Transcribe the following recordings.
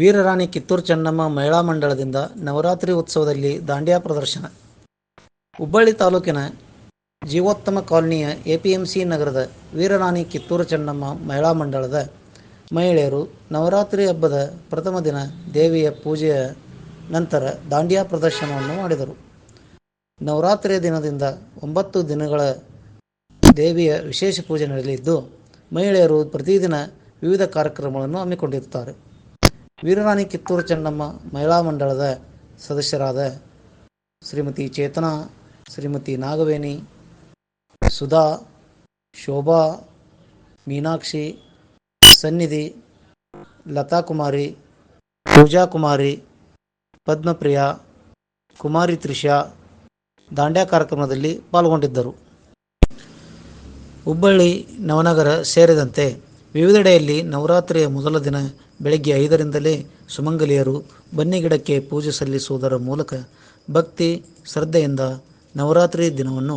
ವೀರರಾಣಿ ಕಿತ್ತೂರು ಚೆನ್ನಮ್ಮ ಮಹಿಳಾ ಮಂಡಳದಿಂದ ನವರಾತ್ರಿ ಉತ್ಸವದಲ್ಲಿ ದಾಂಡ್ಯಾ ಪ್ರದರ್ಶನ. ಹುಬ್ಬಳ್ಳಿ ತಾಲೂಕಿನ ಜೀವೋತ್ತಮ ಕಾಲನಿಯ ಎಪಿಎಂಸಿ ನಗರದ ವೀರರಾಣಿ ಕಿತ್ತೂರು ಚೆನ್ನಮ್ಮ ಮಹಿಳಾ ಮಂಡಳದ ಮಹಿಳೆಯರು ನವರಾತ್ರಿ ಹಬ್ಬದ ಪ್ರಥಮ ದಿನ ದೇವಿಯ ಪೂಜೆಯ ನಂತರ ದಾಂಡಿಯಾ ಪ್ರದರ್ಶನವನ್ನು ಮಾಡಿದರು. ನವರಾತ್ರಿಯ ದಿನದಿಂದ ಒಂಬತ್ತು ದಿನಗಳ ದೇವಿಯ ವಿಶೇಷ ಪೂಜೆ ನಡೆಯಲಿದ್ದು, ಮಹಿಳೆಯರು ಪ್ರತಿದಿನ ವಿವಿಧ ಕಾರ್ಯಕ್ರಮಗಳನ್ನು ಹಮ್ಮಿಕೊಂಡಿರುತ್ತಾರೆ. ವೀರರಾಣಿ ಕಿತ್ತೂರು ಚೆನ್ನಮ್ಮ ಮಹಿಳಾ ಮಂಡಳದ ಸದಸ್ಯರಾದ ಶ್ರೀಮತಿ ಚೇತನಾ, ಶ್ರೀಮತಿ ನಾಗವೇಣಿ, ಸುಧಾ, ಶೋಭಾ, ಮೀನಾಕ್ಷಿ, ಸನ್ನಿಧಿ ಲತಾ ಕುಮಾರಿ ಪೂಜಾ ಕುಮಾರಿ ಪದ್ಮಪ್ರಿಯ, ಕುಮಾರಿ ತ್ರಿಷಾ ದಾಂಡ್ಯ ಕಾರ್ಯಕ್ರಮದಲ್ಲಿ ಪಾಲ್ಗೊಂಡಿದ್ದರು. ಹುಬ್ಬಳ್ಳಿ ನವನಗರ ಸೇರಿದಂತೆ ವಿವಿಧೆಡೆಯಲ್ಲಿ ನವರಾತ್ರಿಯ ಮೊದಲ ದಿನ ಬೆಳಗ್ಗೆ ಐದರಿಂದಲೇ ಸುಮಂಗಲಿಯರು ಬನ್ನಿಗಿಡಕ್ಕೆ ಪೂಜೆ ಸಲ್ಲಿಸುವುದರ ಮೂಲಕ ಭಕ್ತಿ ಶ್ರದ್ಧೆಯಿಂದ ನವರಾತ್ರಿ ದಿನವನ್ನು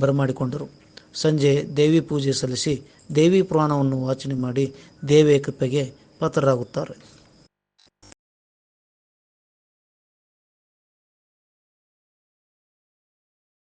ಬರಮಾಡಿಕೊಂಡರು. ಸಂಜೆ ದೇವಿ ಪೂಜೆ ಸಲ್ಲಿಸಿ ದೇವಿ ಪುರಾಣವನ್ನು ವಾಚನೆ ಮಾಡಿ ದೇವಿಯ ಕೃಪೆಗೆ ಪಾತ್ರರಾಗುತ್ತಾರೆ.